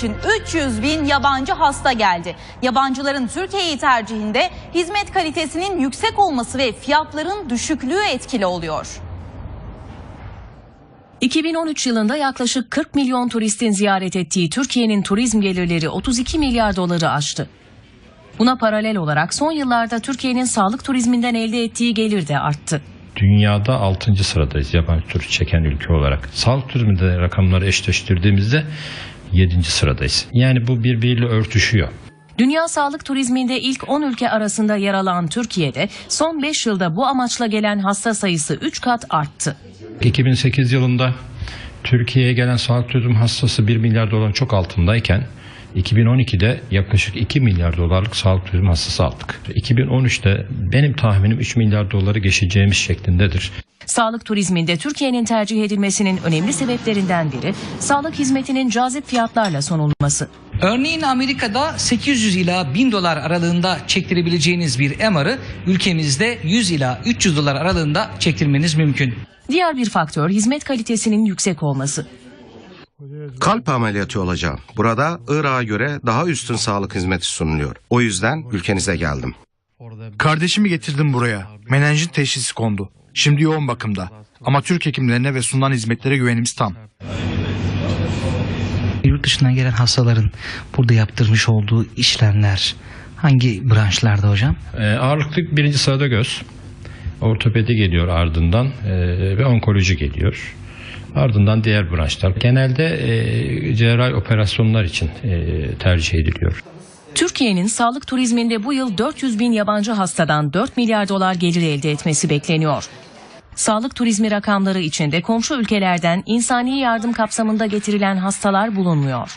için 300 bin yabancı hasta geldi. Yabancıların Türkiye'yi tercihinde hizmet kalitesinin yüksek olması ve fiyatların düşüklüğü etkili oluyor. 2013 yılında yaklaşık 40 milyon turistin ziyaret ettiği Türkiye'nin turizm gelirleri 32 milyar doları aştı. Buna paralel olarak son yıllarda Türkiye'nin sağlık turizminden elde ettiği gelir de arttı. Dünyada 6. sıradayız yabancı turist çeken ülke olarak. Sağlık turizminde rakamları eşleştirdiğimizde 7. sıradayız. Yani bu birbiriyle örtüşüyor. Dünya sağlık turizminde ilk 10 ülke arasında yer alan Türkiye'de son 5 yılda bu amaçla gelen hasta sayısı 3 kat arttı. 2008 yılında Türkiye'ye gelen sağlık turizm hastası 1 milyar doların çok altındayken 2012'de yaklaşık 2 milyar dolarlık sağlık turizm hastası aldık. 2013'te benim tahminim 3 milyar doları geçeceğimiz şeklindedir. Sağlık turizminde Türkiye'nin tercih edilmesinin önemli sebeplerinden biri sağlık hizmetinin cazip fiyatlarla sunulması. Örneğin Amerika'da 800 ila 1000 dolar aralığında çektirebileceğiniz bir MR'ı ülkemizde 100 ila 300 dolar aralığında çektirmeniz mümkün. Diğer bir faktör hizmet kalitesinin yüksek olması. Kalp ameliyatı olacağım. Burada Irak'a göre daha üstün sağlık hizmeti sunuluyor. O yüzden ülkenize geldim. Kardeşimi getirdim buraya. Menenjit teşhisi kondu. Şimdi yoğun bakımda. Ama Türk hekimlerine ve sunulan hizmetlere güvenimiz tam. Yurt dışından gelen hastaların burada yaptırmış olduğu işlemler hangi branşlarda hocam? Ee, ağırlıklı birinci sırada göz. Ortopedi geliyor ardından ee, ve onkoloji geliyor. Ardından diğer branşlar. Genelde ee, cerrahi operasyonlar için ee, tercih ediliyor. Türkiye'nin sağlık turizminde bu yıl 400 bin yabancı hastadan 4 milyar dolar gelir elde etmesi bekleniyor. Sağlık turizmi rakamları içinde komşu ülkelerden insani yardım kapsamında getirilen hastalar bulunmuyor.